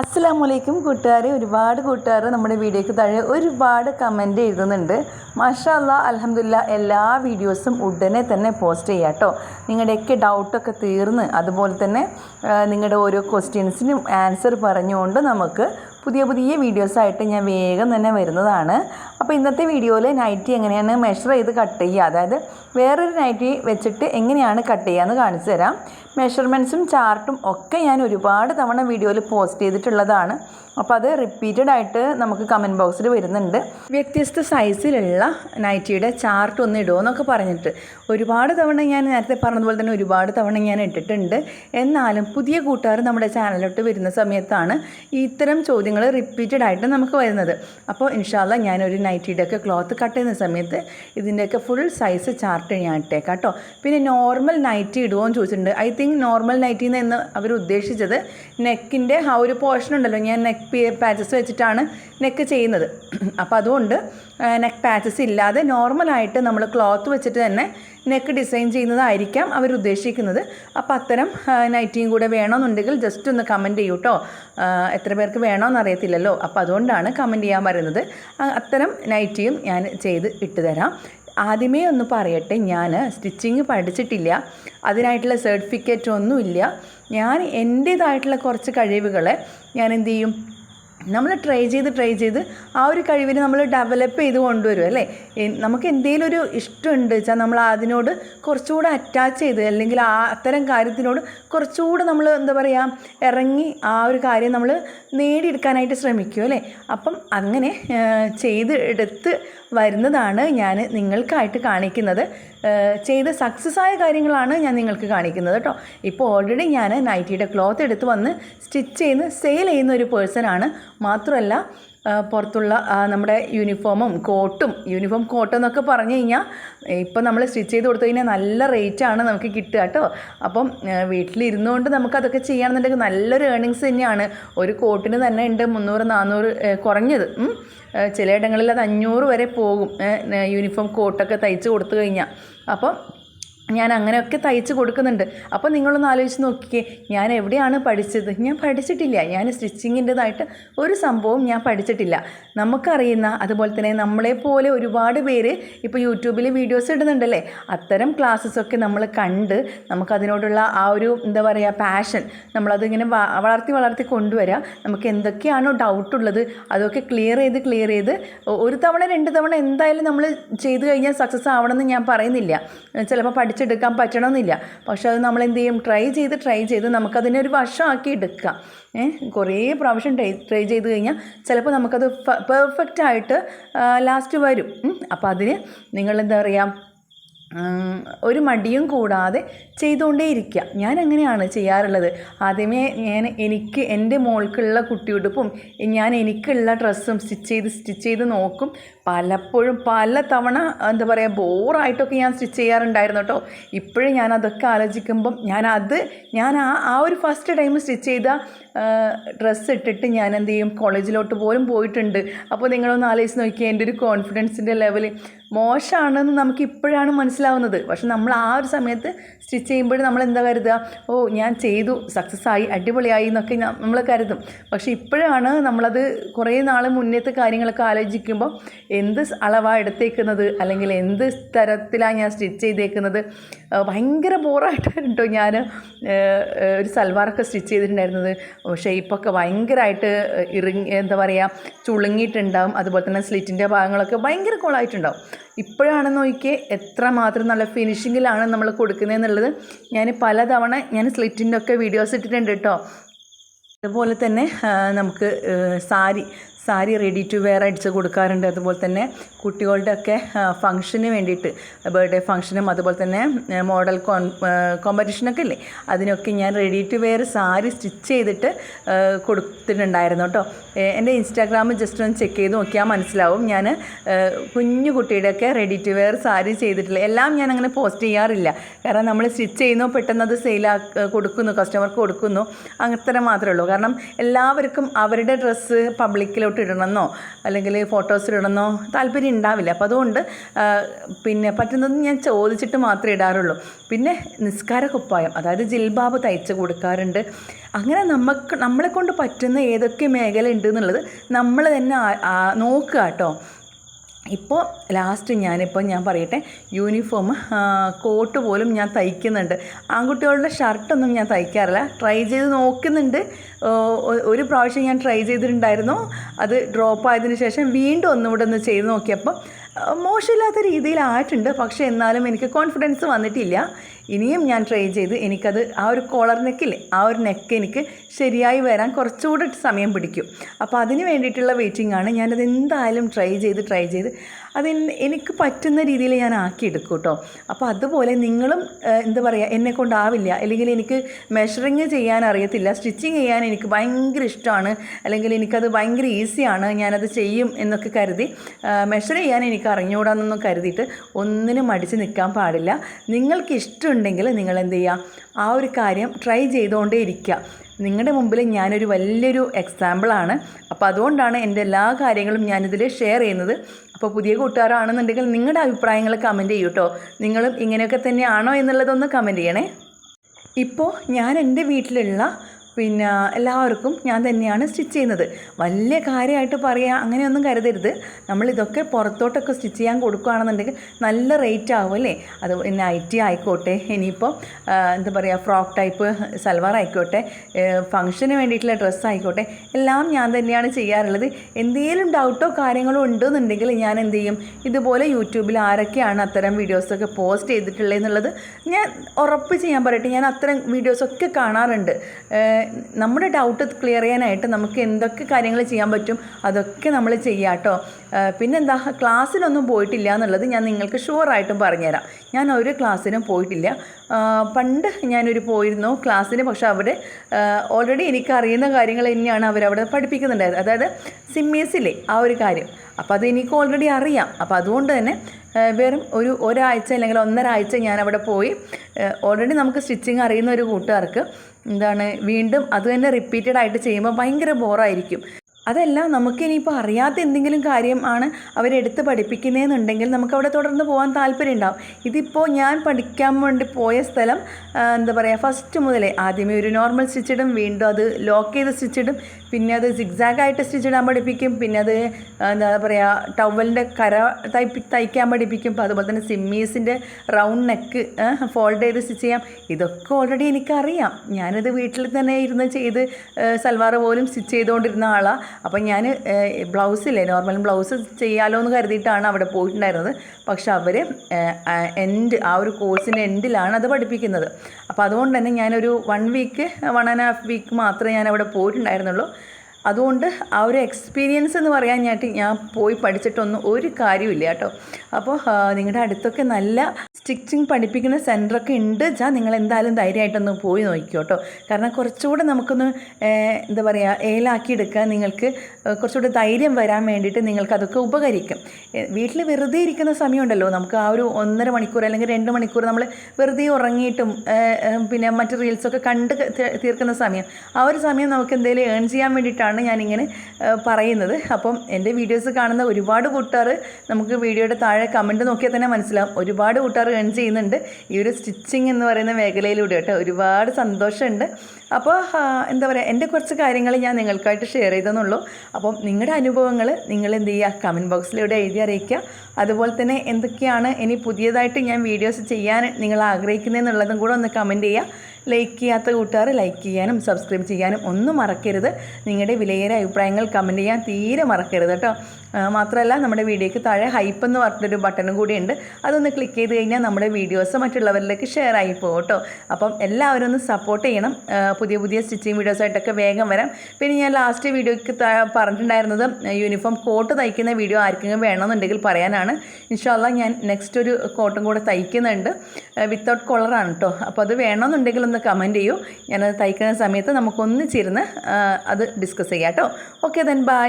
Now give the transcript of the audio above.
അസ്സാം വലൈക്കും കൂട്ടുകാരെ ഒരുപാട് കൂട്ടുകാർ നമ്മുടെ വീഡിയോയ്ക്ക് താഴെ ഒരുപാട് കമന്റ് എഴുതുന്നുണ്ട്. മാഷാ അല്ലാ അലഹമില്ല എല്ലാ വീഡിയോസും ഉടനെ തന്നെ പോസ്റ്റ് ചെയ്യാം കേട്ടോ. നിങ്ങളുടെയൊക്കെ ഡൗട്ടൊക്കെ തീർന്ന് അതുപോലെ തന്നെ നിങ്ങളുടെ ഓരോ ക്വസ്റ്റ്യൻസിനും ആൻസർ പറഞ്ഞുകൊണ്ട് നമുക്ക് പുതിയ പുതിയ വീഡിയോസായിട്ട് ഞാൻ വേഗം തന്നെ വരുന്നതാണ്. അപ്പോൾ ഇന്നത്തെ വീഡിയോയിൽ നൈറ്റി എങ്ങനെയാണ് മെഷർ ചെയ്ത് കട്ട് ചെയ്യുക? അതായത് വേറൊരു നൈറ്റി വെച്ചിട്ട് എങ്ങനെയാണ് കട്ട് ചെയ്യുക എന്ന് കാണിച്ചു തരാം. മെഷർമെന്റ്സും ചാർട്ടും ഒക്കെ ഞാൻ ഒരുപാട് തവണ വീഡിയോയിൽ പോസ്റ്റ് ചെയ്തിട്ടുള്ളതാണ്. അപ്പോൾ അത് റിപ്പീറ്റഡ് ആയിട്ട് നമുക്ക് കമന്റ് ബോക്സിൽ വരുന്നുണ്ട്. വ്യത്യസ്ത സൈസിലുള്ള നൈറ്റിയുടെ ചാർട്ട് ഒന്ന് ഇടുമോ എന്നൊക്കെ പറഞ്ഞിട്ട്. ഒരുപാട് തവണ ഞാൻ നേരത്തെ പറഞ്ഞതുപോലെ തന്നെ ഒരുപാട് തവണ ഞാൻ ഇട്ടിട്ടുണ്ട്. എന്നാലും പുതിയ കൂട്ടുകാർ നമ്മുടെ ചാനലിലോട്ട് വരുന്ന സമയത്താണ് ഇത്തരം ചോദ്യങ്ങൾ റിപ്പീറ്റഡ് ആയിട്ട് നമുക്ക് വരുന്നത്. അപ്പോൾ ഇൻഷാല്ല ഞാനൊരു നൈറ്റിയുടെ ഒക്കെ ക്ലോത്ത് കട്ട് ചെയ്യുന്ന സമയത്ത് ഇതിന്റെയൊക്കെ ഫുൾ സൈസ് ചാർട്ട് ഞാൻ ഇട്ടേക്കാം കേട്ടോ പിന്നെ നോർമൽ നൈറ്റി ഇടുമോ എന്ന് ചോദിച്ചിട്ടുണ്ട്. ഐ തിങ്ക് നോർമൽ നൈറ്റി എന്ന് അവർ ഉദ്ദേശിച്ചത് നെക്കിന്റെ ആ ഒരു പോർഷൻ ഉണ്ടല്ലോ. ഞാൻ നെക്ക് പാച്ചസ് വെച്ചിട്ടാണ് നെക്ക് ചെയ്യുന്നത്. അപ്പോൾ അതുകൊണ്ട് നെക്ക് പാച്ചസ് ഇല്ലാതെ നോർമലായിട്ട് നമ്മൾ ക്ലോത്ത് വെച്ചിട്ട് തന്നെ നെക്ക് ഡിസൈൻ ചെയ്യുന്നതായിരിക്കാം അവർ ഉദ്ദേശിക്കുന്നത് അപ്പോൾ അത്തരം നൈറ്റിയും കൂടെ വേണമെന്നുണ്ടെങ്കിൽ ജസ്റ്റ് ഒന്ന് കമന്റ് ചെയ്യൂ കേട്ടോ എത്ര പേർക്ക് വേണമെന്ന് അറിയത്തില്ലല്ലോ. അപ്പോൾ അതുകൊണ്ടാണ് കമന്റ് ചെയ്യാൻ പറയുന്നത്. അത്തരം നൈറ്റിയും ഞാൻ ചെയ്ത് ഇട്ട് തരാം. ആദ്യമേ ഒന്ന് പറയട്ടെ ഞാൻ സ്റ്റിച്ചിങ് പഠിച്ചിട്ടില്ല അതിനായിട്ടുള്ള സർട്ടിഫിക്കറ്റ് ഒന്നുമില്ല. ഞാൻ എന്റേതായിട്ടുള്ള കുറച്ച് കഴിവുകളെ ഞാൻ എന്ത് ചെയ്യും? നമ്മൾ ട്രൈ ചെയ്ത് ട്രൈ ചെയ്ത് ആ ഒരു കഴിവിനെ നമ്മൾ ഡെവലപ്പ് ചെയ്ത് കൊണ്ടുവരും അല്ലേ? നമുക്ക് എന്തെങ്കിലും ഒരു ഇഷ്ടമുണ്ട് വെച്ചാൽ നമ്മൾ അതിനോട് കുറച്ചുകൂടെ അറ്റാച്ച് ചെയ്ത് അല്ലെങ്കിൽ ആ അത്തരം കാര്യത്തിനോട് കുറച്ചുകൂടെ നമ്മൾ എന്താ പറയുക ഇറങ്ങി ആ ഒരു കാര്യം നമ്മൾ നേടിയെടുക്കാനായിട്ട് ശ്രമിക്കും അല്ലേ? അപ്പം അങ്ങനെ ചെയ്ത് എടുത്ത് വരുന്നതാണ് ഞാൻ നിങ്ങൾക്കായിട്ട് കാണിക്കുന്നത്. ചെയ്ത ചെയ്ത് സക്സസ് ആയ കാര്യങ്ങളാണ് ഞാൻ നിങ്ങൾക്ക് കാണിക്കുന്നത് കേട്ടോ. ഇപ്പോൾ ഓൾറെഡി ഞാൻ നൈറ്റിയുടെ ക്ലോത്ത് എടുത്ത് വന്ന് സ്റ്റിച്ച് ചെയ്യുന്ന സെയിൽ ചെയ്യുന്ന ഒരു പേഴ്സണാണ് മാത്രമല്ല പുറത്തുള്ള നമ്മുടെ യൂണിഫോമും കോട്ടും യൂണിഫോം കോട്ടും എന്നൊക്കെ പറഞ്ഞു കഴിഞ്ഞാൽ ഇപ്പം നമ്മൾ സ്റ്റിച്ച് ചെയ്ത് കൊടുത്തു കഴിഞ്ഞാൽ നല്ല റേറ്റാണ് നമുക്ക് കിട്ടുക കേട്ടോ. അപ്പം വീട്ടിലിരുന്നുകൊണ്ട് നമുക്കതൊക്കെ ചെയ്യുകയാണെന്നുണ്ടെങ്കിൽ നല്ലൊരു ഏണിങ്സ് തന്നെയാണ്. ഒരു കോട്ടിന് തന്നെ ഉണ്ട് മുന്നൂറ് നാന്നൂറ് ഏ, കുറഞ്ഞത്. ചിലയിടങ്ങളിൽ അത് അഞ്ഞൂറ് വരെ പോകും. യൂണിഫോം കോട്ടൊക്കെ തയ്ച്ച് കൊടുത്തു കഴിഞ്ഞാൽ അപ്പം ഞാൻ അങ്ങനെയൊക്കെ തയ്ച്ച് കൊടുക്കുന്നുണ്ട്. അപ്പോൾ നിങ്ങളൊന്ന് ആലോചിച്ച് നോക്കിക്കേ ഞാൻ എവിടെയാണ് പഠിച്ചത്? ഞാൻ പഠിച്ചിട്ടില്ല. ഞാൻ സ്റ്റിച്ചിങ്ങിന്റെതായിട്ട് ഒരു സംഭവം ഞാൻ പഠിച്ചിട്ടില്ല. നമുക്കറിയുന്ന അതുപോലെ തന്നെ നമ്മളെപ്പോലെ ഒരുപാട് പേര് ഇപ്പോൾ യൂട്യൂബിൽ വീഡിയോസ് ഇടുന്നുണ്ടല്ലേ? അത്തരം ക്ലാസ്സസ് ഒക്കെ നമ്മൾ കണ്ട് നമുക്കതിനോടുള്ള ആ ഒരു എന്താ പറയുക പാഷൻ നമ്മളതിങ്ങനെ വളർത്തി വളർത്തി കൊണ്ടുവരിക നമുക്ക് എന്തൊക്കെയാണോ ഡൗട്ട് ഉള്ളത് അതൊക്കെ ക്ലിയർ ചെയ്ത് ക്ലിയർ ചെയ്ത് ഒരു തവണ രണ്ട് തവണ എന്തായാലും നമ്മൾ ചെയ്ത് കഴിഞ്ഞാൽ സക്സസ് ആവണമെന്ന് ഞാൻ പറയുന്നില്ല. ചിലപ്പോൾ പഠിച്ചെടുക്കാൻ പറ്റണമെന്നില്ല. പക്ഷെ അത് നമ്മൾ എന്ത് ചെയ്യും? ട്രൈ ചെയ്ത് ട്രൈ ചെയ്ത് നമുക്കതിനെ ഒരു വശമാക്കി എടുക്കാം. ഏഹ് കുറേ പ്രാവശ്യം ട്രൈ ട്രൈ ചെയ്ത് കഴിഞ്ഞാൽ ചിലപ്പോൾ നമുക്കത് പെർഫെക്റ്റ് ആയിട്ട് ലാസ്റ്റ് വരും. അപ്പോൾ അതിന് നിങ്ങൾ എന്താ പറയുക ഒരു മടിയും കൂടാതെ ചെയ്തുകൊണ്ടേ ഇരിക്കുക ഞാൻ അങ്ങനെയാണ് ചെയ്യാറുള്ളത്. ആദ്യമേ ഞാൻ എനിക്ക് എന്റെ മോൾക്കുള്ള കുട്ടിയുടുപ്പും ഞാൻ എനിക്കുള്ള ഡ്രസ്സും സ്റ്റിച്ച് ചെയ്ത് സ്റ്റിച്ച് ചെയ്ത് നോക്കും. പലപ്പോഴും പല തവണ എന്താ പറയുക ബോറായിട്ടൊക്കെ ഞാൻ സ്റ്റിച്ച് ചെയ്യാറുണ്ടായിരുന്നു കേട്ടോ. ഇപ്പോഴും ഞാൻ അതൊക്കെ ആലോചിക്കുമ്പം ഞാൻ അത് ഞാൻ ആ ആ ഒരു ഫസ്റ്റ് ടൈം സ്റ്റിച്ച് ചെയ്ത ഡ്രസ്സ് ഇട്ടിട്ട് ഞാൻ എന്ത് ചെയ്യും? കോളേജിലോട്ട് പോലും പോയിട്ടുണ്ട്. അപ്പോൾ നിങ്ങളൊന്ന് ആലോചിച്ച് നോക്കിയാൽ എന്റെ ഒരു കോൺഫിഡൻസിന്റെ ലെവൽ മോശമാണെന്ന് നമുക്ക് ഇപ്പോഴാണ് മനസ്സിലാവുന്നത്. പക്ഷെ നമ്മൾ ആ ഒരു സമയത്ത് സ്റ്റിച്ച് ചെയ്യുമ്പോൾ നമ്മൾ എന്താ കരുതുക? ഓ ഞാൻ ചെയ്തു സക്സസ് ആയി അടിപൊളിയായി എന്നൊക്കെ നമ്മൾ കരുതും. പക്ഷെ ഇപ്പോഴാണ് നമ്മളത് കുറേ നാൾ മുന്നേത്തെ കാര്യങ്ങളൊക്കെ ആലോചിക്കുമ്പോൾ എന്ത് അളവാണ് എടുത്തേക്കുന്നത്? അല്ലെങ്കിൽ എന്ത് തരത്തിലാണ് ഞാൻ സ്റ്റിച്ച് ചെയ്തേക്കുന്നത്? ഭയങ്കര ബോറായിട്ടാണ് കേട്ടോ ഞാൻ ഒരു സൽവാറൊക്കെ സ്റ്റിച്ച് ചെയ്തിട്ടുണ്ടായിരുന്നത്. ഷേപ്പൊക്കെ ഭയങ്കരമായിട്ട് ഇറുങ്ങി എന്താ പറയുക ചുളുങ്ങിയിട്ടുണ്ടാവും. അതുപോലെ തന്നെ സ്ലിറ്റിന്റെ ഭാഗങ്ങളൊക്കെ ഭയങ്കര കോളായിട്ടുണ്ടാവും ഇപ്പോഴാണെന്ന് നോക്കിയേ എത്ര മാത്രം നല്ല ഫിനിഷിങ്ങിലാണ് നമ്മൾ കൊടുക്കുന്നതെന്നുള്ളത് ഞാൻ പലതവണ ഞാൻ സ്ലിറ്റിന്റെ ഒക്കെ വീഡിയോസ് ഇട്ടിട്ടുണ്ട് കേട്ടോ അതുപോലെ തന്നെ നമുക്ക് sari sari ready to wear അടിച്ച് കൊടുക്കാറുണ്ട്. അതുപോലെ തന്നെ കുട്ടികളുടെയൊക്കെ ഫംഗ്ഷന് വേണ്ടിയിട്ട് ബർത്ത്ഡേ ഫംഗ്ഷനും അതുപോലെ തന്നെ മോഡൽ കോൺ കോമ്പറ്റീഷനൊക്കെ ഇല്ലേ അതിനൊക്കെ ഞാൻ ready to wear sari stitch ചെയ്തിട്ട് കൊടുത്തിട്ടുണ്ടായിരുന്നു കേട്ടോ. എന്റെ ഇൻസ്റ്റാഗ്രാം ജസ്റ്റ് ഒന്ന് ചെക്ക് ചെയ്ത് നോക്കിയാൽ മനസ്സിലാവും. ഞാൻ കുഞ്ഞു കുട്ടിയുടെയൊക്കെ റെഡി ടു വെയർ സാരി ചെയ്തിട്ടില്ല എല്ലാം ഞാൻ അങ്ങനെ പോസ്റ്റ് ചെയ്യാറില്ല. കാരണം നമ്മൾ സ്റ്റിച്ച് ചെയ്യുന്നു പെട്ടെന്ന് അത് സെയിലാ കൊടുക്കുന്നു കസ്റ്റമർക്ക് കൊടുക്കുന്നു. അങ്ങനെ മാത്രമേ ഉള്ളൂ. കാരണം എല്ലാവർക്കും അവരുടെ ഡ്രസ്സ് പബ്ലിക്കിലോട്ട് വീഡിയോയിലോട്ട് ഇടണമെന്നോ അല്ലെങ്കിൽ ഫോട്ടോസ് ഇടണമെന്നോ താല്പര്യം ഉണ്ടാവില്ല. അപ്പോൾ അതുകൊണ്ട് പിന്നെ പറ്റുന്നത് ഞാൻ ചോദിച്ചിട്ട് മാത്രമേ ഇടാറുള്ളൂ. പിന്നെ നിസ്കാര കുപ്പായം അതായത് ജിൽബാബ് തയ്ച്ച് കൊടുക്കാറുണ്ട്. അങ്ങനെ നമുക്ക് നമ്മളെ കൊണ്ട് പറ്റുന്ന ഏതൊക്കെ മേഖല ഉണ്ട് എന്നുള്ളത് നമ്മൾ തന്നെ നോക്കുക കേട്ടോ. ഇപ്പോൾ ലാസ്റ്റ് ഞാനിപ്പോൾ ഞാൻ പറയട്ടെ യൂണിഫോം കോട്ട് പോലും ഞാൻ തയ്ക്കുന്നുണ്ട്. ആൺകുട്ടികളുടെ ഷർട്ടൊന്നും ഞാൻ തയ്ക്കാറില്ല. ട്രൈ ചെയ്ത് നോക്കുന്നുണ്ട്. ഒരു പ്രാവശ്യം ഞാൻ ട്രൈ ചെയ്തിട്ടുണ്ടായിരുന്നു. അത് ഡ്രോപ്പ് ആയതിനു ശേഷം വീണ്ടും ഒന്നുകൂടെ ഒന്ന് ചെയ്ത് നോക്കിയപ്പോൾ മോശമില്ലാത്ത രീതിയിലായിട്ടുണ്ട്. പക്ഷേ എന്നാലും എനിക്ക് കോൺഫിഡൻസ് വന്നിട്ടില്ല. ഇനിയും ഞാൻ ട്രൈ ചെയ്ത് എനിക്കത് ആ ഒരു കോളർ നെക്കില്ലേ ആ ഒരു നെക്ക് എനിക്ക് ശരിയായി വരാൻ കുറച്ചുകൂടെ സമയം പിടിക്കും. അപ്പോൾ അതിന് വേണ്ടിയിട്ടുള്ള വെയിറ്റിംഗ് ആണ്. ഞാനത് എന്തായാലും ട്രൈ ചെയ്ത് ട്രൈ ചെയ്ത് അത് എനിക്ക് പറ്റുന്ന രീതിയിൽ ഞാൻ ആക്കിയെടുക്കും കേട്ടോ അപ്പോൾ അതുപോലെ നിങ്ങളും എന്താ പറയുക എന്നെ കൊണ്ടാവില്ല. അല്ലെങ്കിൽ എനിക്ക് മെഷറിങ് ചെയ്യാൻ അറിയത്തില്ല. സ്റ്റിച്ചിങ് ചെയ്യാൻ എനിക്ക് ഭയങ്കര ഇഷ്ടമാണ്. അല്ലെങ്കിൽ എനിക്കത് ഭയങ്കര ഈസിയാണ് ഞാനത് ചെയ്യും എന്നൊക്കെ കരുതി മെഷർ ചെയ്യാൻ എനിക്ക് അറിഞ്ഞുകൂടാന്നൊന്നും കരുതിയിട്ട് ഒന്നിനും മടിച്ച് നിൽക്കാൻ പാടില്ല. നിങ്ങൾക്ക് ഇഷ്ടമുണ്ടെങ്കിൽ നിങ്ങൾ എന്ത് ചെയ്യുക? ആ ഒരു കാര്യം ട്രൈ ചെയ്തുകൊണ്ടേ ഇരിക്കുക നിങ്ങളുടെ മുമ്പിൽ ഞാനൊരു വലിയൊരു എക്സാമ്പിളാണ് അപ്പോൾ അതുകൊണ്ടാണ് എന്റെ എല്ലാ കാര്യങ്ങളും ഞാനിതിൽ ഷെയർ ചെയ്യുന്നത്. അപ്പോൾ പുതിയ കൂട്ടുകാരാണെന്നുണ്ടെങ്കിൽ നിങ്ങളുടെ അഭിപ്രായങ്ങൾ കമന്റ് ചെയ്യൂ കേട്ടോ നിങ്ങളും ഇങ്ങനെയൊക്കെ തന്നെയാണോ എന്നുള്ളതൊന്ന് കമന്റ് ചെയ്യണേ. ഇപ്പോൾ ഞാൻ എന്റെ വീട്ടിലുള്ള പിന്നെ എല്ലാവർക്കും ഞാൻ തന്നെയാണ് സ്റ്റിച്ച് ചെയ്യുന്നത്. വലിയ കാര്യമായിട്ട് പറയുക അങ്ങനെയൊന്നും കരുതരുത്. നമ്മളിതൊക്കെ പുറത്തോട്ടൊക്കെ സ്റ്റിച്ച് ചെയ്യാൻ കൊടുക്കുകയാണെന്നുണ്ടെങ്കിൽ നല്ല റേറ്റ് ആവും അല്ലേ? അത് നൈറ്റി ആയിക്കോട്ടെ ഇനിയിപ്പോൾ എന്താ പറയുക ഫ്രോക്ക് ടൈപ്പ് സൽവാർ ആയിക്കോട്ടെ ഫംഗ്ഷന് വേണ്ടിയിട്ടുള്ള ഡ്രസ്സ് ആയിക്കോട്ടെ എല്ലാം ഞാൻ തന്നെയാണ് ചെയ്യാറുള്ളത്. എന്തെങ്കിലും ഡൗട്ടോ കാര്യങ്ങളോ ഉണ്ടെന്നുണ്ടെങ്കിൽ ഞാൻ എന്ത് ചെയ്യും? ഇതുപോലെ യൂട്യൂബിൽ ആരൊക്കെയാണ് അത്തരം വീഡിയോസൊക്കെ പോസ്റ്റ് ചെയ്തിട്ടുള്ളത് എന്നുള്ളത് ഞാൻ ഉറപ്പ് ചെയ്യാൻ പറയട്ടെ. ഞാൻ അത്തരം വീഡിയോസൊക്കെ കാണാറുണ്ട്. നമ്മുടെ ഡൗട്ട് ക്ലിയർ ചെയ്യാനായിട്ട് നമുക്ക് എന്തൊക്കെ കാര്യങ്ങൾ ചെയ്യാൻ പറ്റും അതൊക്കെ നമ്മൾ ചെയ്യാം കേട്ടോ. പിന്നെന്താ ക്ലാസ്സിലൊന്നും പോയിട്ടില്ല എന്നുള്ളത് ഞാൻ നിങ്ങൾക്ക് ഷുവറായിട്ടും പറഞ്ഞുതരാം. ഞാൻ ഒരു ക്ലാസ്സിനും പോയിട്ടില്ല. പണ്ട് ഞാനൊരു പോയിരുന്നു ക്ലാസ്സിന് പക്ഷേ അവിടെ ഓൾറെഡി എനിക്കറിയുന്ന കാര്യങ്ങൾ തന്നെയാണ് അവരവിടെ പഠിപ്പിക്കുന്നുണ്ടായത് അതായത് സിമ്മീസിലെ ആ ഒരു കാര്യം. അപ്പോൾ അത് എനിക്ക് ഓൾറെഡി അറിയാം. അപ്പോൾ അതുകൊണ്ട് തന്നെ വെറും ഒരു ഒരാഴ്ച അല്ലെങ്കിൽ ഒന്നര ആഴ്ച ഞാൻ അവിടെ പോയി ഓൾറെഡി നമുക്ക് സ്റ്റിച്ചിങ് അറിയുന്ന ഒരു കൂട്ടുകാർക്ക് എന്താണ് വീണ്ടും അത് തന്നെ റിപ്പീറ്റഡ് ആയിട്ട് ചെയ്യുമ്പോൾ ഭയങ്കര ബോറായിരിക്കും അതല്ല നമുക്കിനിയിപ്പോൾ അറിയാത്ത എന്തെങ്കിലും കാര്യം ആണ് അവരെടുത്ത് പഠിപ്പിക്കുന്നതെന്നുണ്ടെങ്കിൽ നമുക്കവിടെ തുടർന്ന് പോകാൻ താല്പര്യം ഉണ്ടാവും ഇതിപ്പോൾ ഞാൻ പഠിക്കാൻ വേണ്ടി പോയ സ്ഥലം എന്താ പറയുക ഫസ്റ്റ് മുതലേ ആദ്യമേ ഒരു നോർമൽ സ്റ്റിച്ചിടും വീണ്ടും അത് ലോക്ക് ചെയ്ത് സ്റ്റിച്ചിടും പിന്നെ അത് സിഗ്സാഗ് ആയിട്ട് സ്റ്റിച്ച് ഇടാൻ പഠിപ്പിക്കും പിന്നെ അത് എന്താ പറയുക ടവലിന്റെ കര തയ്പ്പി തയ്ക്കാൻ പഠിപ്പിക്കും അപ്പോൾ അതുപോലെ തന്നെ സിമ്മീസിന്റെ റൗണ്ട് നെക്ക് ഫോൾഡ് ചെയ്ത് സ്റ്റിച്ച് ചെയ്യാം. ഇതൊക്കെ ഓൾറെഡി എനിക്കറിയാം. ഞാനത് വീട്ടിൽ തന്നെ ഇരുന്ന് ചെയ്ത് സൽവാർ പോലും സ്റ്റിച്ച് ചെയ്തുകൊണ്ടിരുന്ന ആളാണ് അപ്പം ഞാൻ ബ്ലൗസില്ലേ നോർമൽ ബ്ലൗസ് ചെയ്യാലോ എന്ന് കരുതിയിട്ടാണ് അവിടെ പോയിട്ടുണ്ടായിരുന്നത്. പക്ഷെ അവർ എൻഡ് ആ ഒരു കോഴ്സിന്റെ എൻഡിലാണ് അത് പഠിപ്പിക്കുന്നത്. അപ്പോൾ അതുകൊണ്ട് തന്നെ ഞാനൊരു one week one and half week മാത്രമേ ഞാൻ അവിടെ പോയിട്ടുണ്ടായിരുന്നുള്ളൂ. അതുകൊണ്ട് ആ ഒരു എക്സ്പീരിയൻസ് എന്ന് പറയാൻ ഞാൻ ഞാൻ പോയി പഠിച്ചിട്ടൊന്നും ഒരു കാര്യമില്ല കേട്ടോ. അപ്പോൾ നിങ്ങളുടെ അടുത്തൊക്കെ നല്ല സ്റ്റിച്ചിങ് പഠിപ്പിക്കുന്ന സെന്ററൊക്കെ ഉണ്ട്. വെച്ചാൽ നിങ്ങൾ എന്തായാലും ധൈര്യമായിട്ടൊന്ന് പോയി നോക്കിക്കോ കേട്ടോ. കാരണം കുറച്ചുകൂടെ നമുക്കൊന്ന് എന്താ പറയുക ഏലാക്കി എടുക്കാൻ നിങ്ങൾക്ക് കുറച്ചുകൂടെ ധൈര്യം വരാൻ വേണ്ടിയിട്ട് നിങ്ങൾക്ക് അതൊക്കെ ഉപകരിക്കും. വീട്ടിൽ വെറുതെ ഇരിക്കുന്ന സമയമുണ്ടല്ലോ. നമുക്ക് ആ ഒരു ഒന്നര മണിക്കൂർ അല്ലെങ്കിൽ രണ്ട് മണിക്കൂർ നമ്മൾ വെറുതെ ഉറങ്ങിയിട്ടും പിന്നെ മറ്റ് റീൽസൊക്കെ കണ്ട് തീർക്കുന്ന സമയം. ആ ഒരു സമയം നമുക്ക് എന്തെങ്കിലും ഏൺ ചെയ്യാൻ വേണ്ടിയിട്ടാണ് ഞാനിങ്ങനെ ഏഹ്, പറയുന്നത്. അപ്പം എന്റെ വീഡിയോസ് കാണുന്ന ഒരുപാട് കൂട്ടുകാർ നമുക്ക് വീഡിയോയുടെ താഴെ കമന്റ് നോക്കിയാൽ തന്നെ മനസ്സിലാവും. ഒരുപാട് കൂട്ടുകാർ ഏൺ ചെയ്യുന്നുണ്ട്. ഈ ഒരു സ്റ്റിച്ചിങ് എന്ന് പറയുന്ന മേഖലയിലൂടെ കേട്ടോ. ഒരുപാട് സന്തോഷമുണ്ട്. അപ്പോൾ എന്താ പറയുക എന്റെ കുറച്ച് കാര്യങ്ങൾ ഞാൻ നിങ്ങൾക്കായിട്ട് ഷെയർ ചെയ്തെന്നുള്ളൂ. അപ്പം നിങ്ങളുടെ അനുഭവങ്ങൾ നിങ്ങൾ എന്ത് ചെയ്യുക? കമന്റ് ബോക്സിലൂടെ എഴുതി അറിയിക്കുക. അതുപോലെ തന്നെ എന്തൊക്കെയാണ് ഇനി പുതിയതായിട്ട് ഞാൻ വീഡിയോസ് ചെയ്യാൻ നിങ്ങൾ ആഗ്രഹിക്കുന്നതെന്നുള്ളതും കൂടെ ഒന്ന് കമന്റ് ചെയ്യുക. ലൈക്ക് ചെയ്യാത്ത കൂട്ടുകാർ ലൈക്ക് ചെയ്യാനും സബ്സ്ക്രൈബ് ചെയ്യാനും ഒന്നും മറക്കരുത്. നിങ്ങളുടെ വിലയേറെ അഭിപ്രായങ്ങൾ കമന്റ് ചെയ്യാൻ തീരെ മറക്കരുത് കേട്ടോ. മാത്രമല്ല നമ്മുടെ വീഡിയോയ്ക്ക് താഴെ ഹൈപ്പ് എന്ന് പറഞ്ഞിട്ടൊരു ബട്ടണും കൂടിയുണ്ട്. അതൊന്ന് ക്ലിക്ക് ചെയ്ത് കഴിഞ്ഞാൽ നമ്മുടെ വീഡിയോസ് മറ്റുള്ളവരിലേക്ക് ഷെയർ ആയി പോകും കേട്ടോ. അപ്പം എല്ലാവരും ഒന്ന് സപ്പോർട്ട് ചെയ്യണം. പുതിയ പുതിയ സ്റ്റിച്ചിങ് വീഡിയോസ് ആയിട്ടൊക്കെ വേഗം വരാം. പിന്നെ ഞാൻ ലാസ്റ്റ് വീഡിയോയ്ക്ക് പറഞ്ഞിട്ടുണ്ടായിരുന്നത് യൂണിഫോം കോട്ട് തയ്ക്കുന്ന വീഡിയോ ആർക്കെങ്കിലും വേണമെന്നുണ്ടെങ്കിൽ പറയാനാണ്. ഇൻഷാല്ല ഞാൻ നെക്സ്റ്റ് ഒരു കോട്ടും കൂടെ തയ്ക്കുന്നുണ്ട്. വിത്തൗട്ട് കോളറാണ് കേട്ടോ. അപ്പോൾ അത് വേണമെന്നുണ്ടെങ്കിൽ ഒന്ന് കമന്റ് ചെയ്യൂ. ഞാനത് തയ്ക്കുന്ന സമയത്ത് നമുക്കൊന്നിച്ചിരുന്ന് അത് ഡിസ്കസ് ചെയ്യാം കേട്ടോ. Okay then bye